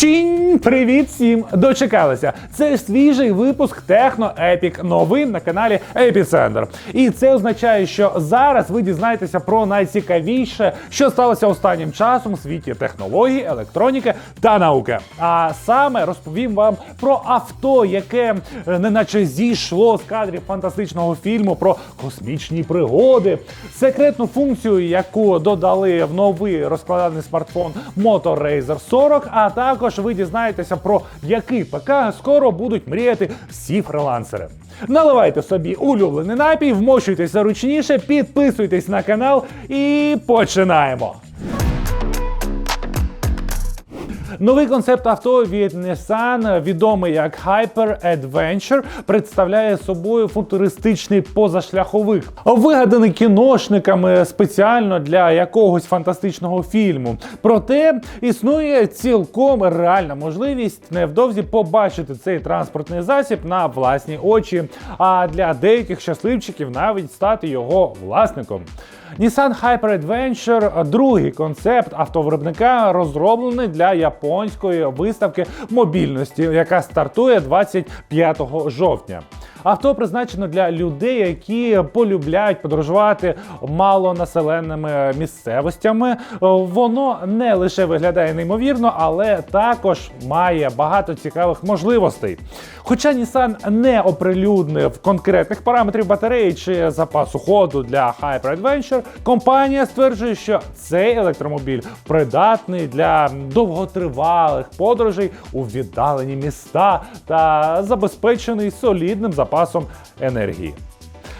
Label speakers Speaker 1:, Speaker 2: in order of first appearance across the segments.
Speaker 1: Чинь! Привіт всім! Дочекалися! Це свіжий випуск Техно Епік новин на каналі Епіцентр. І це означає, що зараз ви дізнаєтеся про найцікавіше, що сталося останнім часом у світі технологій, електроніки та науки. А саме розповім вам про авто, яке е, неначе зійшло з кадрів фантастичного фільму про космічні пригоди, секретну функцію, яку додали в новий розкладаний смартфон Moto Razr 40, а також ви дізнаєтеся про який ПК скоро будуть мріяти всі фрилансери. Наливайте собі улюблений напій, вмощуйтеся ручніше, підписуйтесь на канал і починаємо. Новий концепт авто від Nissan, відомий як Hyper Adventure, представляє собою футуристичний позашляховик, вигаданий кіношниками спеціально для якогось фантастичного фільму. Проте існує цілком реальна можливість невдовзі побачити цей транспортний засіб на власні очі, а для деяких щасливчиків навіть стати його власником. Nissan Hyper Adventure – другий концепт автовиробника, розроблений для японської виставки мобільності, яка стартує 25 жовтня. Авто призначено для людей, які полюбляють подорожувати малонаселеними місцевостями. Воно не лише виглядає неймовірно, але також має багато цікавих можливостей. Хоча Nissan не оприлюднив конкретних параметрів батареї чи запасу ходу для Hyper Adventure, компанія стверджує, що цей електромобіль придатний для довготривалих подорожей у віддалені міста та забезпечений солідним запасом енергії.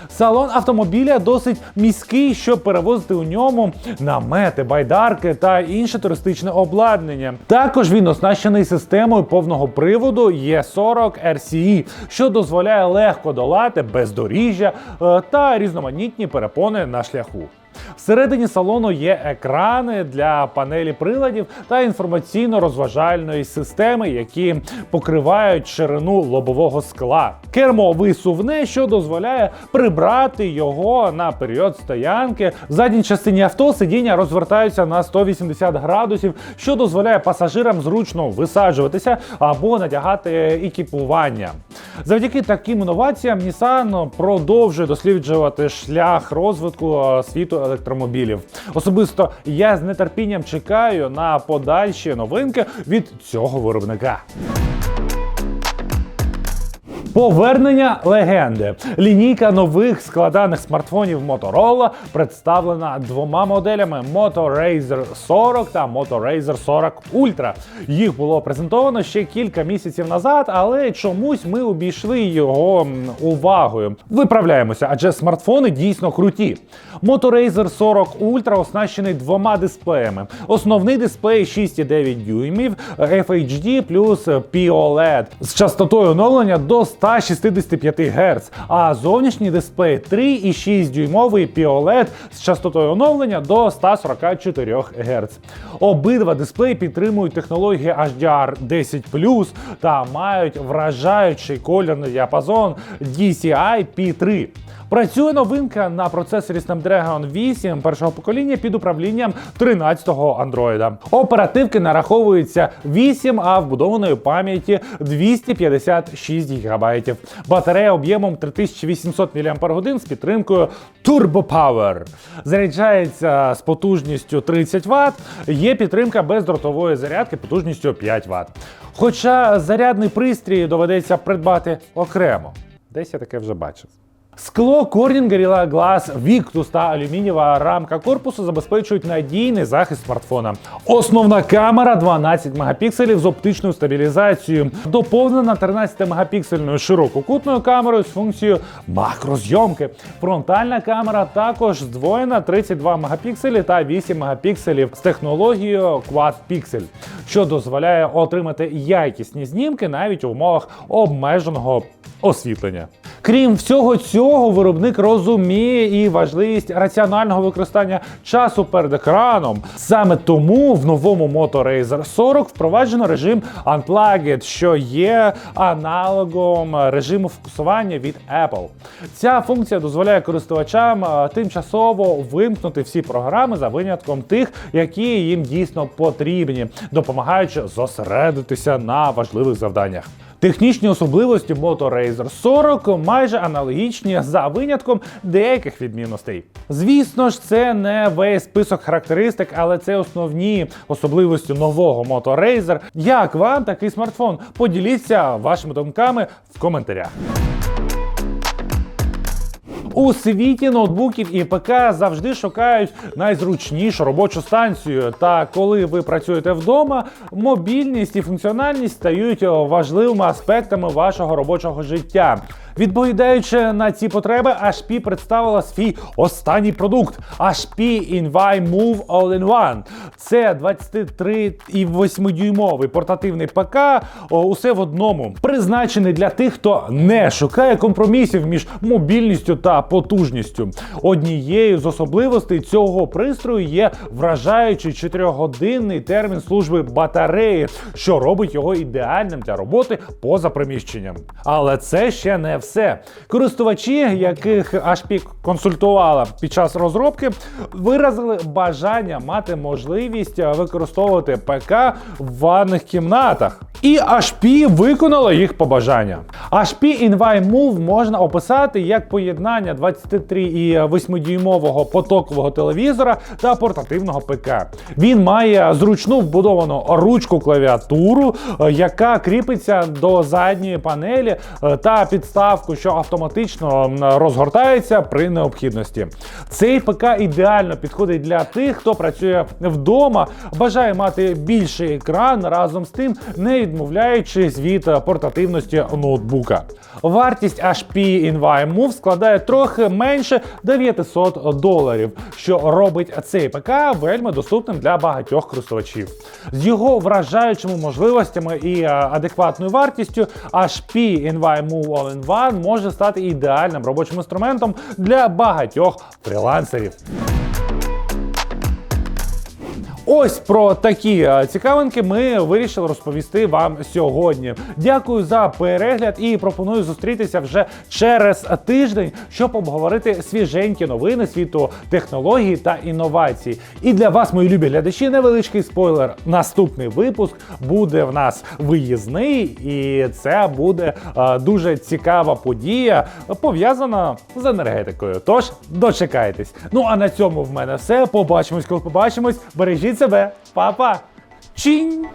Speaker 1: Салон автомобіля досить міський, щоб перевозити у ньому намети, байдарки та інше туристичне обладнання. Також він оснащений системою повного приводу Е40 RCE, що дозволяє легко долати бездоріжжя е, та різноманітні перепони на шляху. Всередині салону є екрани для панелі приладів та інформаційно-розважальної системи, які покривають ширину лобового скла. Кермо висувне, що дозволяє прибрати його на період стоянки. В задній частині авто сидіння розвертаються на 180 градусів, що дозволяє пасажирам зручно висаджуватися або надягати екіпування. Завдяки таким інноваціям Nissan продовжує досліджувати шлях розвитку е, світу електромобілів. Особисто я з нетерпінням чекаю на подальші новинки від цього виробника. Повернення легенди. Лінійка нових складаних смартфонів Motorola представлена двома моделями Moto Razr 40 та Moto Razr 40 Ultra. Їх було презентовано ще кілька місяців назад, але чомусь ми обійшли його увагою. Виправляємося, адже смартфони дійсно круті. Moto Razr 40 Ultra оснащений двома дисплеями. Основний дисплей 6,9 дюймів FHD плюс POLED з частотою оновлення до 165 Гц, а зовнішній дисплей 3,6 дюймовий POLED з частотою оновлення до 144 Гц. Обидва дисплеї підтримують технології HDR 10 та мають вражаючий колірний діапазон DCI P3. Працює новинка на процесорі Snapdragon 8 першого покоління під управлінням 13-го Android. Оперативки нараховується 8, а вбудованої пам'яті 256 ГБ. Батарея об'ємом 3800 мАч з підтримкою Turbo Power. Заряджається з потужністю 30 Вт. Є підтримка бездротової зарядки потужністю 5 Вт. Хоча зарядний пристрій доведеться придбати окремо. Десь я таке вже бачив. Скло Corning Gorilla Glass Victus та алюмінієва рамка корпусу забезпечують надійний захист смартфона. Основна камера 12 мегапікселів з оптичною стабілізацією, доповнена 13-мегапіксельною ширококутною камерою з функцією макрозйомки. Фронтальна камера також здвоєна 32 мегапікселі та 8 мегапікселів з технологією Quad Pixel, що дозволяє отримати якісні знімки навіть у умовах обмеженого освітлення. Крім всього цього, виробник розуміє і важливість раціонального використання часу перед екраном. Саме тому в новому Moto Razr 40 впроваджено режим Unplugged, що є аналогом режиму фокусування від Apple. Ця функція дозволяє користувачам е, тимчасово вимкнути всі програми за винятком тих, які їм дійсно потрібні, допомагаючи зосередитися на важливих завданнях. Технічні особливості Moto Razr 40 майже аналогічні за винятком деяких відмінностей. Звісно ж, це не весь список характеристик, але це основні особливості нового Moto. Як вам такий смартфон? Поділіться вашими думками в коментарях. У світі ноутбуків і ПК завжди шукають найзручнішу робочу станцію. Та коли ви працюєте вдома, мобільність і функціональність стають важливими аспектами вашого робочого життя. Відповідаючи на ці потреби, HP представила свій останній продукт HP Envy Move All-in-One. Це 23,8-дюймовий портативний ПК, усе в одному, призначений для тих, хто не шукає компромісів між мобільністю та потужністю. Однією з особливостей цього пристрою є вражаючий 4-годинний термін служби батареї, що робить його ідеальним для роботи поза приміщенням. Але це ще не все. Користувачі, яких HP консультувала під час розробки, виразили бажання мати можливість використовувати ПК в ванних кімнатах. І HP виконала їх побажання. HP Envy можна описати як поєднання 23,8-дюймового потокового телевізора та портативного ПК. Він має зручну вбудовану ручку клавіатуру, е, яка кріпиться до задньої панелі е, та підставку, що автоматично розгортається при необхідності. Цей ПК ідеально підходить для тих, хто працює вдома, бажає мати більший екран разом з тим, не відмовляючись від портативності ноутбука. Вартість HP Envy Move складає трохи менше 900 доларів, що робить цей ПК вельми доступним для багатьох користувачів. З його вражаючими можливостями і е, адекватною вартістю HP Envy Move All-in-One може стати ідеальним робочим інструментом для багатьох фрілансерів. Ось про такі е, цікавинки ми вирішили розповісти вам сьогодні. Дякую за перегляд і пропоную зустрітися вже через тиждень, щоб обговорити свіженькі новини світу технологій та інновацій. І для вас, мої любі глядачі, невеличкий спойлер. Наступний випуск буде в нас виїзний, і це буде е, дуже цікава подія, пов'язана з енергетикою. Тож дочекайтесь. Ну а на цьому в мене все. Побачимось, коли побачимось. Бережіть себе, Па-па! Чінь!